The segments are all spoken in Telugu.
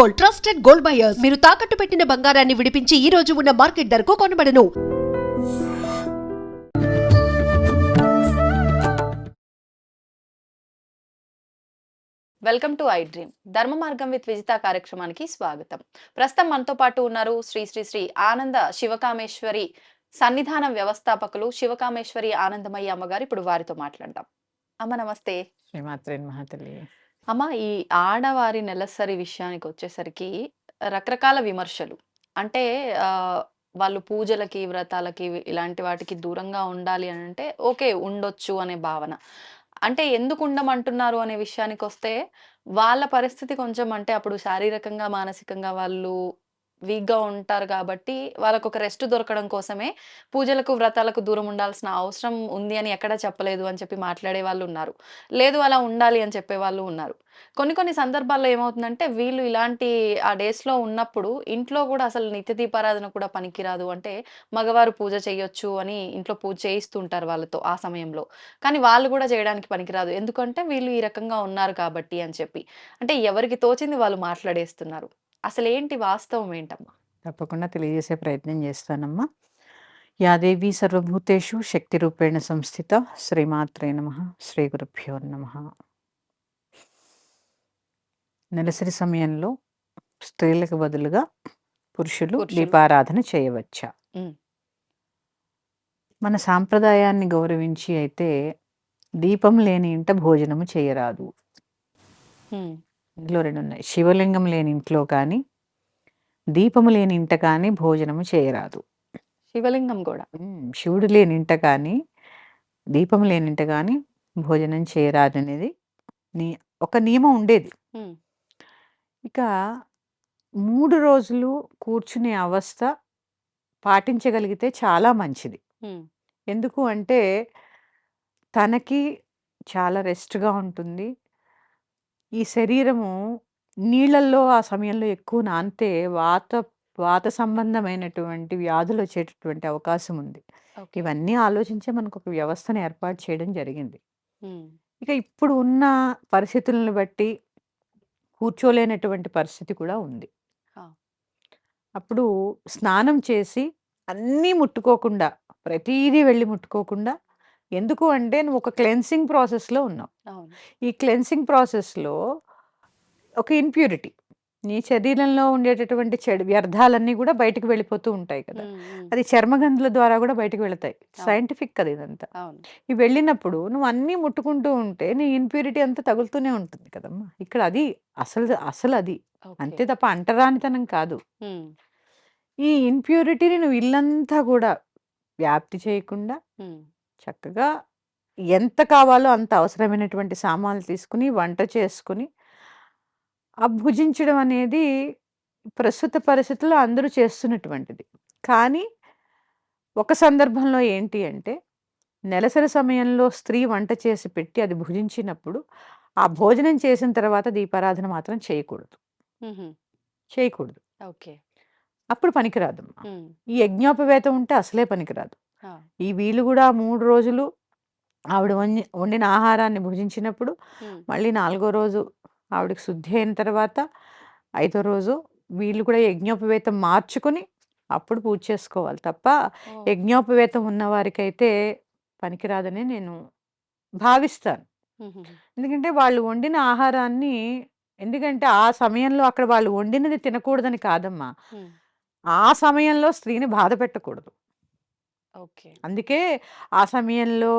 Gold trusted gold buyers. మీరు తాకట్టు పెట్టిన బంగారాన్ని విడిపించి ఈ రోజు ఉన్న మార్కెట్ ధరకు కొనబడను. Welcome to iDream. ధర్మ మార్గం విత్ విజిత కార్యక్రమానికి స్వాగతం. ప్రస్తుతం మనతో పాటు ఉన్నారు శ్రీ శ్రీ శ్రీ ఆనంద శివకామేశ్వరి సన్నిధాన వ్యవస్థాపకులు శివకామేశ్వరి ఆనందమయ్య అమ్మగారు. ఇప్పుడు వారితో మాట్లాడదాం. అమ్మ నమస్తే. శ్రీమాత్రే మహాతల్లి అమ్మ ఈ ఆడవారి నెలసరి విషయానికి వచ్చేసరికి రకరకాల విమర్శలు. అంటే ఆ, వాళ్ళు పూజలకి వ్రతాలకి ఇలాంటి వాటికి దూరంగా ఉండాలి అని అంటే ఓకే ఉండొచ్చు అనే భావన. అంటే ఎందుకు ఉండమంటున్నారు అనే విషయానికి వస్తే వాళ్ళ పరిస్థితి కొంచెం అంటే అప్పుడు శారీరకంగా మానసికంగా వాళ్ళు వీక్గా ఉంటారు కాబట్టి వాళ్ళకు ఒక రెస్ట్ దొరకడం కోసమే పూజలకు వ్రతాలకు దూరం ఉండాల్సిన అవసరం ఉంది అని ఎక్కడా చెప్పలేదు అని చెప్పి మాట్లాడే వాళ్ళు ఉన్నారు. లేదు అలా ఉండాలి అని చెప్పే వాళ్ళు ఉన్నారు. కొన్ని కొన్ని సందర్భాల్లో ఏమవుతుందంటే వీళ్ళు ఇలాంటి ఆ డేస్లో ఉన్నప్పుడు ఇంట్లో కూడా అసలు నిత్య దీపారాధన కూడా పనికిరాదు. అంటే మగవారు పూజ చేయొచ్చు అని ఇంట్లో పూజ చేయిస్తుంటారు వాళ్ళతో ఆ సమయంలో. కానీ వాళ్ళు కూడా చేయడానికి పనికిరాదు. ఎందుకంటే వీళ్ళు ఈ రకంగా ఉన్నారు కాబట్టి అని చెప్పి. అంటే ఎవరికి తోచింది వాళ్ళు మాట్లాడేస్తున్నారు. అసలు ఏంటి వాస్తవం ఏంటమ్మా? తప్పకుండా తెలియజేసే ప్రయత్నం చేస్తానమ్మా. యాదేవి సర్వభూతేషు శక్తి రూపేణ సంస్థిత శ్రీమాత్రే నమ. శ్రీ గురుభ్యో నమ. నెలసరి సమయంలో స్త్రీలకు బదులుగా పురుషులు. దీపారాధన చేయవచ్చా. మన సాంప్రదాయాన్ని గౌరవించి అయితే దీపం లేని ఇంట భోజనము చేయరాదు. ఇందులో రెండు ఉన్నాయి. శివలింగం లేని ఇంట్లో కానీ దీపము లేని ఇంట కానీ భోజనము చేయరాదు. శివలింగం కూడా. శివుడు లేని ఇంట కానీ దీపం లేని ఇంట కానీ భోజనం చేయరాదు అనేది నీ ఒక నియమం ఉండేది. ఇక మూడు రోజులు కూర్చునే అవస్థ పాటించగలిగితే చాలా మంచిది. ఎందుకు అంటే తనకి చాలా రెస్ట్‌గా ఉంటుంది. ఈ శరీరము నీళ్ళల్లో ఆ సమయంలో ఎక్కువ నానితే వాత వాత సంబంధమైనటువంటి వ్యాధులొచ్చేటటువంటి అవకాశం ఉంది. ఓకే. ఇవన్నీ ఆలోచించే మనకొక వ్యవస్థను ఏర్పాటు చేయడం జరిగింది. ఉమ్, ఇక ఇప్పుడు ఉన్న పరిస్థితులను బట్టి కూర్చోలేనటువంటి పరిస్థితి కూడా ఉంది. ఆ. అప్పుడు స్నానం చేసి అన్నీ ముట్టుకోకుండా, ప్రతీదీ వెళ్ళి ముట్టుకోకుండా ఎందుకు అంటే నువ్వు ఒక క్లెన్సింగ్ ప్రాసెస్‌లో ఉన్నావు. ఈ క్లెన్సింగ్ ప్రాసెస్‌లో ఒక ఇంప్యూరిటీ నీ శరీరంలో ఉండేటటువంటి చెడు వ్యర్థాలన్నీ కూడా బయటికి వెళ్ళిపోతూ ఉంటాయి కదా! అది చర్మగంతుల ద్వారా కూడా బయటికి వెళతాయి. సైంటిఫిక్ కదా ఇదంతా. ఇవి వెళ్ళినప్పుడు నువ్వు అన్నీ ముట్టుకుంటూ ఉంటే నీ ఇంప్యూరిటీ అంతా తగులుతూనే ఉంటుంది కదమ్మా! ఇక్కడ అది అసలు అసలది. అంతే ఓకే. తప్ప అంటరానితనం కాదు. ఈ ఇంప్యూరిటీని నువ్వు ఇల్లంతా కూడా వ్యాప్తి చేయకుండా చక్కగా ఎంత కావాలో అంత అవసరమైనటువంటి సామాన్లు తీసుకొని వంట చేసుకొని ఆ భుజించడం అనేది ప్రస్తుత పరిస్థితుల్లో అందరూ చేస్తున్నటువంటిది. కానీ ఒక సందర్భంలో ఏంటి అంటే నెలసరి సమయంలో స్త్రీ వంట చేసి పెట్టి అది భుజించినప్పుడు ఆ భోజనం చేసిన తర్వాత దీపారాధన మాత్రం చేయకూడదు. చేయకూడదు. ఓకే. అప్పుడు పనికిరాదమ్మా. ఉమ్, ఈ యజ్ఞోపవేతం ఉంటే అసలే పనికిరాదు. ఈ వీళ్ళు కూడా 3 రోజులు ఆవిడ వండి వండిన ఆహారాన్ని భుజించినప్పుడు మళ్ళీ నాలుగో రోజు ఆవిడకి శుద్ధి అయిన తర్వాత ఐదో రోజు వీళ్ళు కూడా యజ్ఞోపవేతం మార్చుకొని అప్పుడు పూజ చేసుకోవాలి తప్ప యజ్ఞోపవేతం ఉన్నవారికైతే పనికిరాదని నేను భావిస్తాను. ఎందుకంటే వాళ్ళు వండిన ఆహారాన్ని ఎందుకంటే ఆ సమయంలో అక్కడ వాళ్ళు వండినది తినకూడదని కాదమ్మా. ఆ సమయంలో స్త్రీని బాధ పెట్టకూడదు. ఓకే. అందుకే ఆ సమయంలో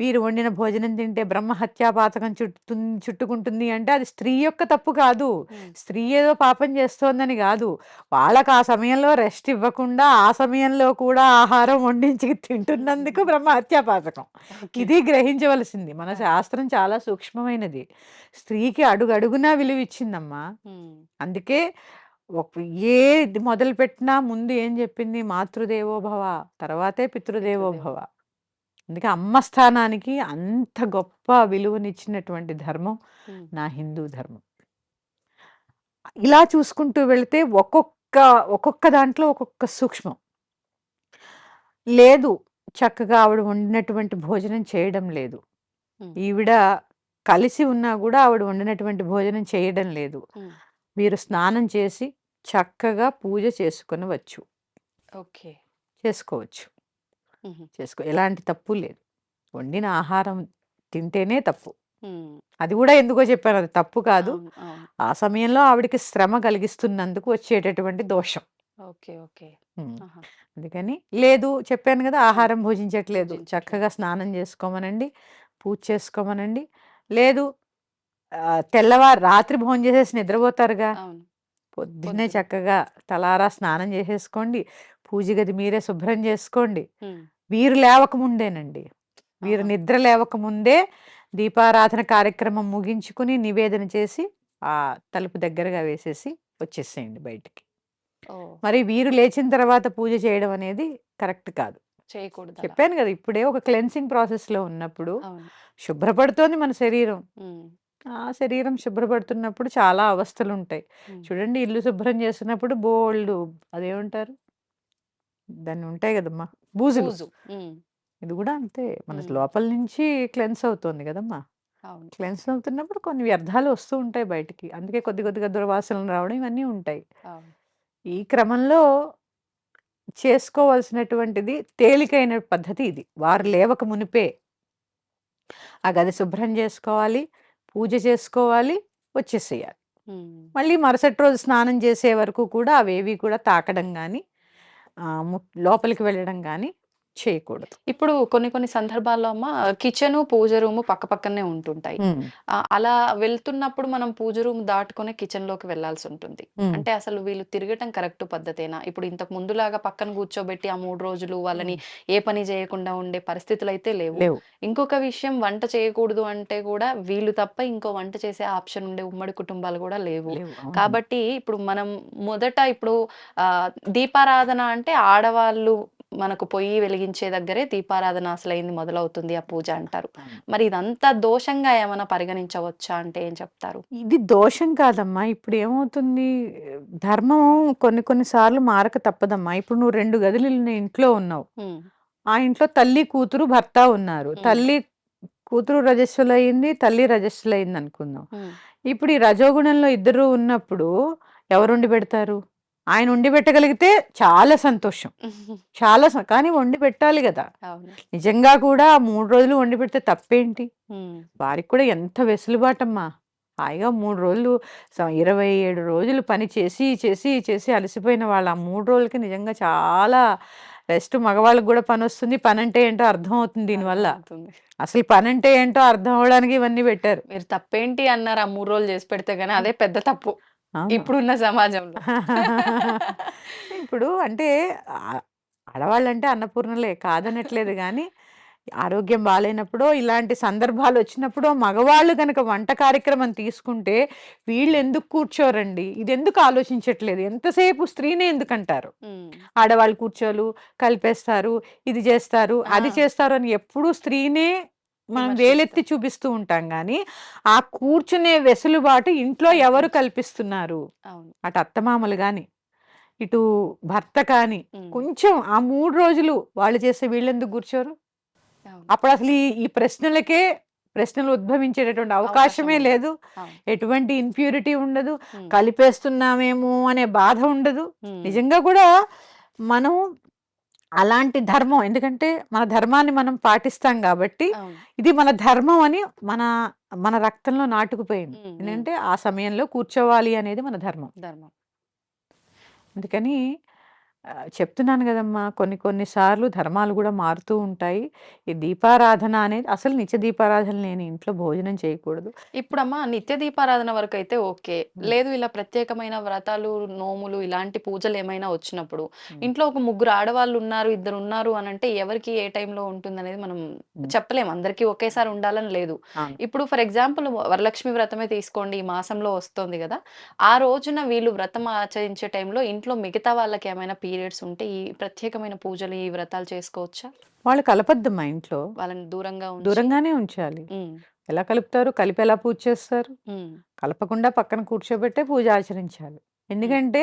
వీరు వండిన భోజనం తింటే బ్రహ్మహత్యా పాతకం చుట్టుతుం చుట్టుకుంటుంది అంటే అది స్త్రీ యొక్క తప్పు కాదు. స్త్రీ ఏదో పాపం చేస్తోందని గాదు. వాళ్ళకి ఆ సమయంలో రెస్ట్ ఇవ్వకుండా ఆ సమయంలో కూడా ఆహారం వండించి తింటున్నందుకు బ్రహ్మహత్యా పాతకం. ఓకే. ఇది గ్రహించవలసింది. మన ఆ. శాస్త్రం చాలా సూక్ష్మమైనది. స్త్రీకి అడుగడుగునా విలువిచ్చిందమ్మా. ఉమ్, అందుకే ఒక ఏది మొదలుపెట్టినా ముందు ఏం చెప్పింది మాతృదేవో భవ, తర్వాతే పితృదేవో పితృదేవో. భవ. అందుకే అమ్మ స్థానానికి అంత గొప్ప విలువనిచ్చినటువంటి ధర్మం నా హిందూ ధర్మం. ఇలా చూసుకుంటూ వెళితే ఒక్కొక్క ఒక్కొక్క దాంట్లో ఒక్కొక్క సూక్ష్మం. లేదు చక్కగా ఆవిడ వండినటువంటి భోజనం చేయడం లేదు. ఈవిడ కలిసి ఉన్నా గూడా ఆవిడ వండినటువంటి భోజనం చేయడం లేదు. వీరు స్నానం చేసి చక్కగా పూజ చేసుకొనవచ్చు. ఓకే. చేసుకోవచ్చు. హుహు. చేసుకో ఎలాంటి తప్పు లేదు. వండిన ఆహారం తింటేనే తప్పు. హ్మ్. అది గూడా ఎందుకో చెప్పాను అది తప్పు కాదు. అవును. అవును. ఆ సమయంలో ఆవిడకి శ్రమ కలిగిస్తున్నందుకు వచ్చేటటువంటి దోషం. ఓకే. ఓకే. హ్మ్. ఆహా! అందుకని లేదు చెప్పాను గదా! హ్మ్. ఆహారం భుజించట్లేదు. భుజించట్లేదు. చక్కగా స్నానం చేసుకోమనండి. పూజ చేసుకోమనండి. లేదు ఆహ్, తెల్లవారు రాత్రి భోంచేసేసి నిద్రపోతారుగా. అవును. పొద్దున్నే పొద్దున. చక్కగా తలారా స్నానం చేసేసుకోండి. పూజ గది మీరే శుభ్రం చేసుకోండి. వీరు లేవక ముందేనండి. వీరు! నిద్ర లేవక ముందే దీపారాధన కార్యక్రమం ముగించుకొని, నివేదన చేసి ఆ తలుపు దగ్గరగా వేసేసి వచ్చేసేయండి బయటికి. మరి వీరు లేచిన తర్వాత పూజ చేయడం అనేది కరెక్ట్ కాదు. చేయకూడదలా. చెప్పాను గదా! ఇప్పుడే ఒక క్లెన్సింగ్ ప్రాసెస్‌లో ఉన్నప్పుడు అవును. శుభ్రపడుతోంది మన శరీరం. ఆ శరీరం శుభ్రపడుతున్నప్పుడు చాలా అవస్థలుంటాయి. హ్మ్. చూడండి ఇల్లు శుభ్రం చేస్తున్నప్పుడు బోలెడు అదేమంటారు? దాన్ని ఉంటాయి! బూజులు. బూజు. ఇది గూడా అంతే. మన. లోపల నుంచి క్లెన్స్ అవుతోంది! అవును. క్లెన్స్ అవుతున్నప్పుడు కొన్ని వ్యర్థాలు వస్తూ ఉంటాయి బయటికి. అందుకే కొద్ది కొద్దిగా దుర్వాసనలు రావడం ఇవన్నీ ఉంటాయి. ఈ క్రమంలో చేసుకోవాల్సినటువంటిది తేలికైన పద్ధతి ఇది. వారు. లేవక మునిపే ఆ గది శుభ్రం జేసుకోవాలి. పూజ చేసుకోవాలి. వచ్చేసేయాలి. మళ్ళీ మరుసటి రోజు స్నానం చేసే వరకు కూడా అవేవి కూడా తాకడం ము లోపలికి వెళ్ళడం గానీ చేయకూడదు. ఇప్పుడు కొన్ని కొన్ని సందర్భాల్లో అమ్మ కిచెను, పూజ రూము పక్కపక్కనే ఉంటుంటాయి. హ్మ్. ఆహ్, అలా వెళ్తున్నప్పుడు మనం పూజ రూమ్ దాటుకొనే కిచెన్‌లోకి వెళ్ళాల్సుంటుంది. హ్మ్. అంటే అసలు వీళ్ళు తిరగటం కరెక్ట్ పద్ధతేనా? ఇప్పుడు ఇంతకు ముందులాగా పక్కన కూర్చోబెట్టి ఆ 3 రోజులు వాళ్ళని. ఏ పని చేయకుండా ఉండే పరిస్థితులైతే లేవు. లేవు. ఇంకొక విషయం వంట చేయకూడదు అంటే కూడా వీళ్ళు తప్ప ఇంకో వంట చేసే ఆప్షన్ ఉండే ఉమ్మడి కుటుంబాలు కూడా లేవు. కాబట్టి ఇప్పుడు మనం మొదట ఇప్పుడు దీపారాధన అంటే ఆడవాళ్ళు మనకు పొయ్యి వెలిగించే దగ్గరే దీపారాధన అసలైంది మొదలవుతుంది ఆ పూజ అంటారు. మరి ఇదంతా దోషంగా ఏమన్నా పరిగణించవచ్చా అంటే ఏం చెప్తారు? ఇది దోషం కాదమ్మా. ఇప్పుడేమవుతుంది ధర్మం కొన్ని కొన్ని సార్లు మారక తప్పదమ్మా. ఇప్పుడు నువ్వు 2 గదులు నీ ఇంట్లో ఉన్నావు. ఆ ఇంట్లో తల్లి, కూతురు, భర్త ఉన్నారు. తల్లి కూతురు రజస్వలయింది. తల్లి రజస్వలయిందనుకుందాం. హ్మ్. ఇప్పుడు ఈ రజోగుణంలో ఇద్దరు ఉన్నప్పుడు ఎవరు వండి పెడతారు? ఆయన వండి పెట్టగలిగితే చాలా సంతోషం. చాలా కానీ వండి పెట్టాలి! అవును. నిజంగా కూడా 3 రోజులు వండి పెడితే తప్పేంటి? వారికి కూడా ఎంత వెసులుబాటమ్మా. హాయిగా 3 రోజులు స 27 రోజులు పని చేసి, చేసి, చేసి అలసిపోయిన వాళ్ళు ఆ 3 రోజులకి నిజంగా చాలా రెస్ట్ మగవాళ్ళకి గూడా పనొస్తుంది. పనంటే ఏంటో అర్థమవుతుంది దీనివల్ల. అర్థమవుతుంది. అసలు పనంటే ఏంటో అర్థం అవ్వడానికి ఇవన్నీ పెట్టారు. మీరు తప్పేంటి అన్నారు ఆ 3 రోజులు చేసి పెడితే గాని అదే పెద్ద తప్పు. ఇప్పుడున్న సమాజంలో. ఇప్పుడు అంటే ఆడవాళ్ళంటే అన్నపూర్ణలే కాదనట్లేదు గానీ, ఆరోగ్యం బాలేనప్పుడో, ఇలాంటి సందర్భాలొచ్చినప్పుడో మగవాళ్ళు గనక వంట కార్యక్రమం తీసుకుంటే వీళ్ళెందుకు కూర్చోరండి? ఇదెందుకు ఆలోచించట్లేదు? ఎంతసేపు స్త్రీనే ఎందుకంటారు? హ్మ్. ఆడవాళ్ళు కూర్చోలు, కలిపేస్తారు, ఇది జేస్తారు, అది! చేస్తారు అని ఎప్పుడూ స్త్రీనే మనం వేలెత్తి. చూపిస్తూ ఉంటాం గానీ, ఆ కూర్చునే వెసులుబాటు ఇంట్లో ఎవరు. కల్పిస్తున్నారు? అటు అత్తమామలు గాని, ఇటు భర్త కానీ. కొంచెం ఆ 3 రోజులు వాళ్ళు చేస్తే వీళ్ళెందుకు కూర్చోరు? అవును. అప్పుడసలు ఈ ఈ ప్రశ్నలకే ప్రశ్నలు ఉద్భవించేటటువంటి అవకాశం అవకాశమే. లేదు. ఎటువంటి ఇంప్యూరిటీ ఉండదు. కలిపేస్తున్నామేమో అనే బాధ ఉండదు. నిజంగా కూడా మనం అలాంటి ధర్మం ఎందుకంటే మన ధర్మాన్ని మనం పాటిస్తాం అవును. ఇది మన ధర్మం అని మన మన రక్తంలో నాటుకుపోయింది. ఏంటంటే ఆ సమయంలో కూర్చోవాలి అనేది మన ధర్మం. ధర్మం. అందుకని ఆహ్, చెప్తున్నాను గదమ్మా! కొన్ని కొన్ని సార్లు ధర్మాలు గూడా మారుతూ ఉంటాయి. ఈ దీపారాధన అనేది అసలు నిత్య దీపారాధన లేని ఇంట్లో భోజనం చేయకూడదు. ఇప్పుడమ్మా నిత్య దీపారాధన వరకైతే ఓకే. హ్మ్. లేదు ఇలా ప్రత్యేకమైన వ్రతాలు, నోములు ఇలాంటి పూజలేమైనా వచ్చినప్పుడు హ్మ్. ఇంట్లో ఒక ముగ్గురు ఆడవాళ్ళున్నారు, ఇద్దరున్నారు అనంటే ఎవరికి ఏ టైంలో ఉంటుందనేది మనం హ్మ్. చెప్పలేం. అందరికీ ఒకేసారి ఉండాలని లేదు. అవును. ఇప్పుడు ఫర్ ఎగ్జాంపుల్ వరలక్ష్మి వ్రతమే తీసుకోండి. ఈ మాసంలో వస్తోంది గదా! ఆ రోజున వీళ్ళు వ్రతం ఆచరించే టైంలో ఇంట్లో మిగతా వాళ్ళకేమైనా పీరియడ్స్ ఉంటే ఈ ప్రత్యేకమైన పూజలు, ఈ వ్రతాలు చేసుకోవచ్చా? వాళ్ళు కలపొద్దమ్మా ఇంట్లో. వాళ్ళని దూరంగా ఉంచి దూరంగానే ఉంచాలి. ఎలా కలుపుతారు? కలిపి ఎలా పూజ చేస్తారు? కలపకుండా పక్కన కూర్చోబెట్టే పూజ ఆచరించాలి. ఎందుకంటే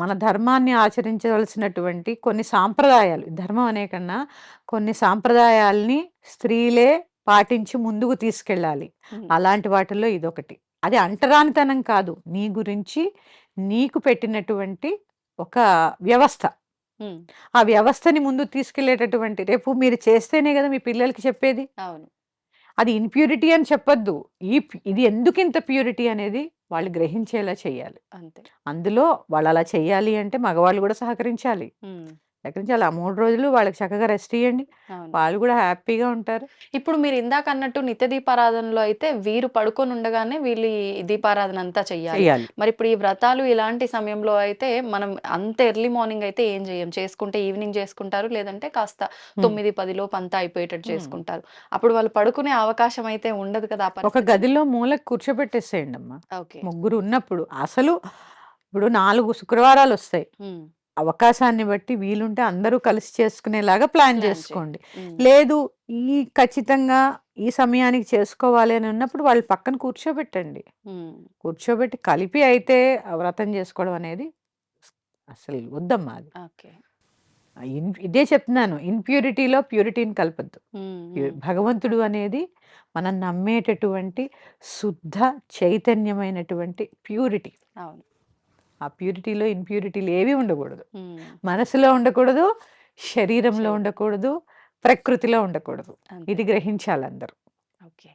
మన ధర్మాన్ని ఆచరించవలసినటువంటి కొన్ని సాంప్రదాయాలు ధర్మం అనే కన్నా కొన్ని సాంప్రదాయాల్ని స్త్రీలే పాటించి ముందుకు తీసుకెళ్ళాలి. అలాంటి వాటిల్లో ఇదొకటి. అది అంటరానితనం కాదు నీ గురించి నీకు పెట్టినటువంటి ఒక వ్యవస్థ. ఆ వ్యవస్థని ముందు తీసుకెళ్ళేటటువంటి రేపు మీరు చేస్తేనే కదా మీ పిల్లలకి చెప్పేది. అవును. అది ఇన్ప్యూరిటీ అని చెప్పొద్దు. ఈ ఇది ఎందుకు ఇంత ప్యూరిటీ అనేది వాళ్ళు గ్రహించేలా చేయాలి అంతే. అందులో వాళ్ళు అలా చేయాలి అంటే మగవాళ్ళు కూడా సహకరించాలి. ఉమ్, సహకరించాలి ఆ మూడు రోజులు వాళ్ళకి చక్కగా రెస్ట్ ఇవ్వండి వాళ్ళు కూడా హ్యాపీగా ఉంటారు. ఇప్పుడు మీరు ఇందాక అన్నట్టు నిత్య దీపారాధనలో అయితే వీరు పడుకొని ఉండగానే వీళ్ళు దీపారాధన అంతా చెయ్యాలి. చేయాలి మరి ఇప్పుడు ఈ వ్రతాలు ఇలాంటి సమయంలో అయితే మనం అంత ఎర్లీ మార్నింగ్ అయితే ఏం చేయం చేసుకుంటే ఈవినింగ్ చేసుకుంటారు లేదంటే కాస్త తొమ్మిది పది లోపు అంతా అయిపోయేటట్టు. చేసుకుంటారు. అప్పుడు వాళ్ళు పడుకునే అవకాశం అయితే ఉండదు కదా ఒక. గదిలో మూలకు కూర్చోబెట్టేసేయండి అమ్మా ఓకే. ముగ్గురు ఉన్నప్పుడు అసలు ఇప్పుడు నాలుగు శుక్రవారాలు వస్తాయి. అవకాశాన్ని బట్టి వీలుంటే అందరూ కలిసి చేసుకునేలాగా ప్లాన్ చేసుకోండి. లేదు ఈ ఖచ్చితంగా ఈ సమయానికి చేసుకోవాలి అని ఉన్నప్పుడు వాళ్ళు పక్కన కూర్చోబెట్టండి. కూర్చోబెట్టి కలిపి అయితే వ్రతం చేసుకోవడం అనేది అసలు వద్దమ్మా అది. ఇదే చెప్తున్నాను ఇన్ప్యూరిటీలో ప్యూరిటీని కలపద్దు. భగవంతుడు అనేది మనం నమ్మేటటువంటి శుద్ధ చైతన్యమైనటువంటి ప్యూరిటీ అవును. ఆ ప్యూరిటీలో ఇన్ప్యూరిటీలు ఏవి ఉండకూడదు. మనసులో ఉండకూడదు శరీరంలో శరీరం. ఉండకూడదు ప్రకృతిలో ఉండకూడదు. ఇది గ్రహించాలి అందరూ ఓకే.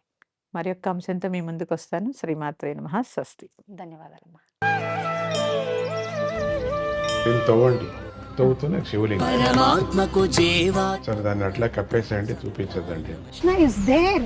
మరి యొక్క అంశంతో మీ ముందుకు వస్తాను శ్రీమాత్రే నమ. స్వస్తి. ధన్యవాదాలమ్మా. తవ్వండి. తవ్వుతూనే శివలింగం. పరమాత్మకు జీవా సరే దాన్ని అట్లా కప్పేసేయండి చూపించదండి కృష్ణ ఇస్ దేర్